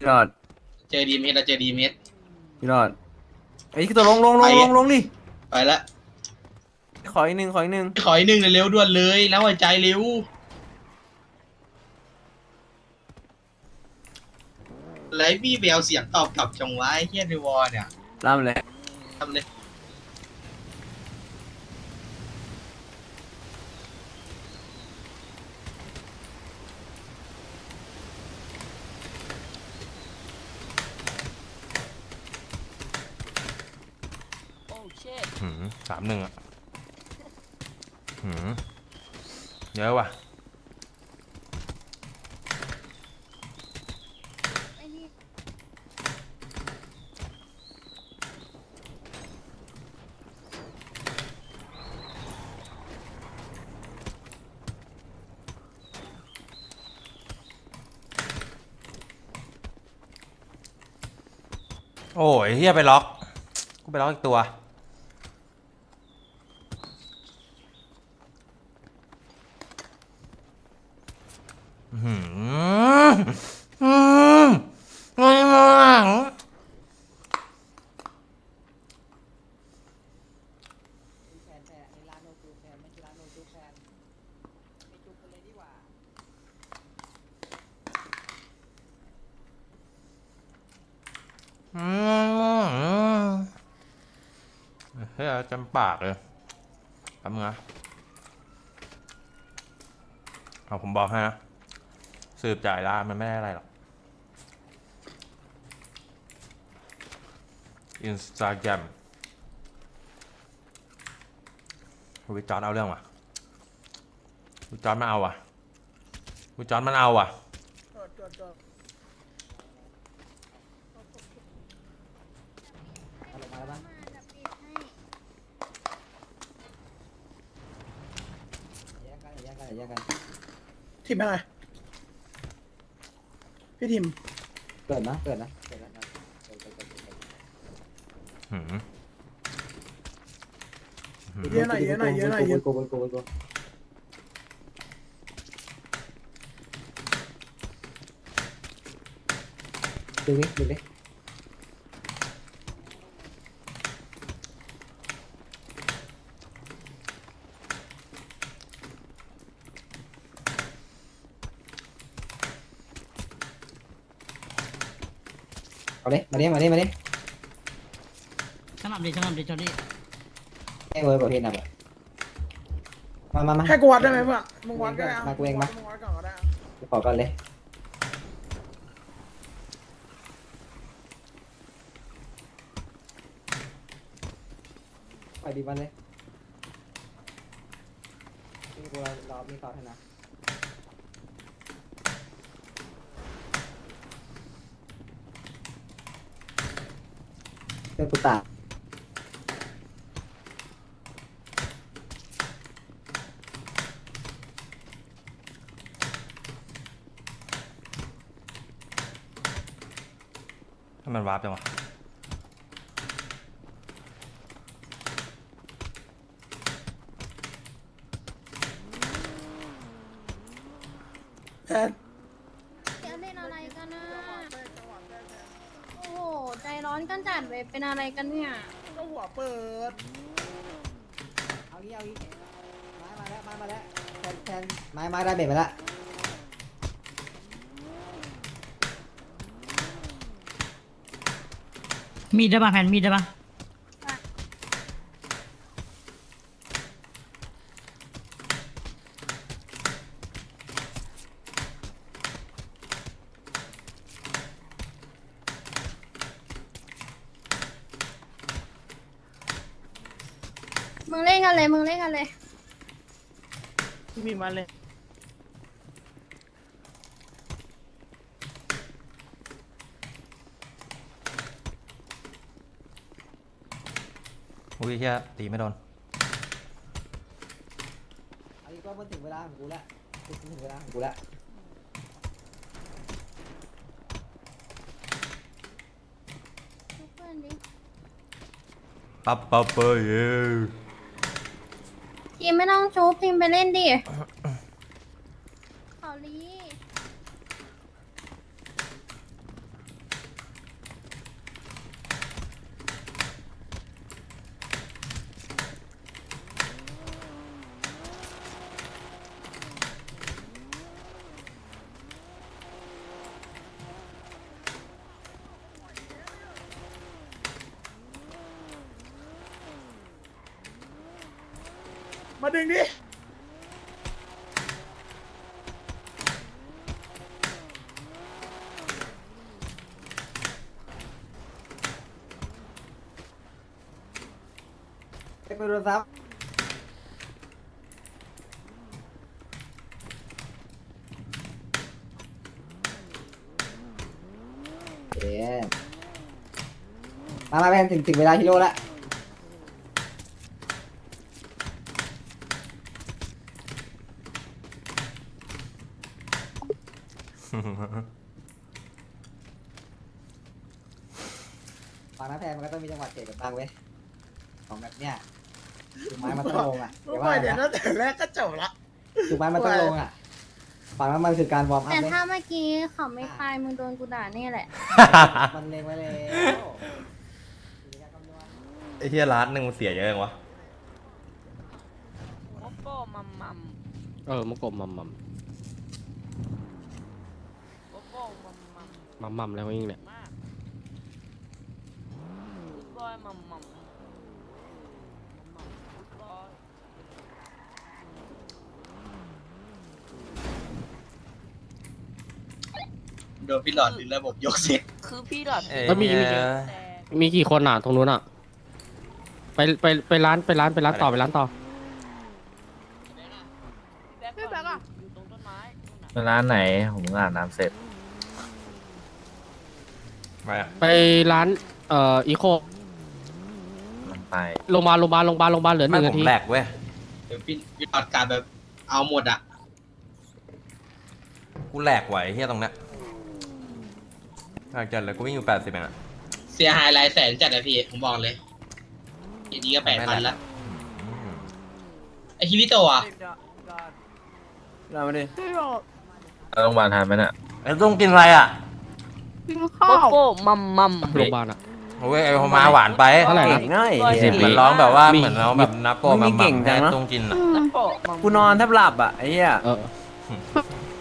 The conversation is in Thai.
พี่รอดเจอดีเมสเราเจอดีเมส พี่รอดไอ้ยตัวลงลงลงไปลงลงดิไปละขออีกหนึ่งขออีกหนึ่งขออีกหนึ่งเร็วๆด่วนเลยแล้วหัวใจเร็วไลฟ์บี้เบลเสียงตอบกลับจงไว้เฮียในวอลเนี่ยล่ำเลยทำเลย สามหนึ่งอะหืมเยอะว่ะโอ้ยเฮียไปล็อก กูไปล็อกอีกตัว หืมอืมไม่มากอืมเฮ้ยจำปากเลยแป๊บนึงนะเอาผมบอกให้นะ สืบจ่ายล่ามันไม่ได้อะไรหรอกอินสตาแกรมวิจารณ์เอาเรื่องว่ะวิจารณ์มาเอาว่ะวิจารณ์มันเอาว่ะทิมอะไร พี่ทิมเกิดนะเกิดนะเกิดนะเกิดเกิดเกิดเกิดหืมหืมเยอะหน่อยเยอะหน่อยเยอะหน่อยเยอะโกโกโกโกโกดูดิดูดิ เอาดิมาดิมาดิมาดิสนับดิสนับดิจอดี้ให้เวอร์กว่าเทนอะแบบมามามา ให้กูวัดได้ไหมเพื่อนมึงวัดก็ได้มากูเองมามึงวัดก่อนก็ได้ขอก่อนเลยไปดีมันเลยนี่กูรอรอมีต่อให้นะ เจ้ากูตาให้มันวาร์ปจังวะแทน เดี๋ยวเล่นอะไรกันนะโอ้โห ใจร้อนกันจั ดเลยเป็นอะไรกันเนี่ย ก็หัวเปิด เอางี้เอางี้ไม้มาแล้วไม้มาแล้วแทนแทนไม้ไม้ได้เบ็ดมาแล้วมีดได้ปะแผ่นมีดได้ปะ มึงเล่นกันเลย มึงเล่นกันเลยที่มีมาเลย อุ้ยเฮียตีไม่โดน อันนี้ก็มันถึงเวลาของกูแล้วถึงเวลาของกูแล้วทุกเพื่อนดิปั๊บปั๊บเปย์เย้พิม ไม่ต้องชูพิมไปเล่นดิเขาลี มาดึงดิไปคุยโทรศัพท์เอ๊ะมามาแพนถึงถึงเวลาฮีโร่และ ฟังนะแพนมันก็ต้องมีจังหวะเตะกับตังเว้ยของแบบเนี้ยถูกไม้มันต้องลงอะลูเดี๋กยวปล่ว่าอยเดี๋ยวนะตั้งแต่แรกก็จบละ ถูกไม้มันต้องลงอะฟังแล้วมันคือการวอร์มอัแต่พเว้ยถ้าเมื่อกี้เขาไม่ตายมึงโดนกูด่าแน่แหละ มันเล็งไว้แล้วไอ้เฮียร้านหนึ่งมันเสียเยอะจังวะเออมะกบมัมมัม มัมมัมแล้วยิ่งเนี่ยโดนพี่หลอดหรือระบบยกเสียงคือพี่หลอดเอ้ยแล้วมีมีเหี้ยมีกี่คนอะตรงนู้นอะไปไปไปร้านไปร้านไปร้านต่อไปร้านต่อพี่แบ๊กอะ อยู่ตรงต้นไม้นู่นน่ะร้านไหน ผมอาบน้ำเสร็จ ไปอะไปร้านเอ่ออีโคมันไปโรงพยาบาลโรงพยาบาลโรงพยาบาลโรงพยาบาลเหลือหไม่นึ่งผนามทีแหลกเว้ย เดี๋ยวพี่พี่หลอดการแบบเอาหมดอะกูแหลกไหวเฮียตรงเนี้ยอยากจัดเลยกูวิ่งอยู่แปดสิบเองอะเสียหายหลายแสนจัดนะพี่ผมบอกเลยทีนี้ก็แปดพันละอืมไอคิริโตะอะเรามาดิพี่หลอดโรงพยาบาลทันไหมน่ะไอ้ต้องกินอะไรอะ กินข้าวโก้มัมมัม โรงพยาบาลอะ โอ้ยไอ้พมาหวานไปเท่าไหร่นะเก่งง่ายร้อยสิบเหมือนร้องแบบว่ามีเหมือนร้องแบบนับโปรมึมางเก่งจังนะต้องกินอะ โก้มัม กูนอนแทบหลับอะไอ้เหี้ย เออ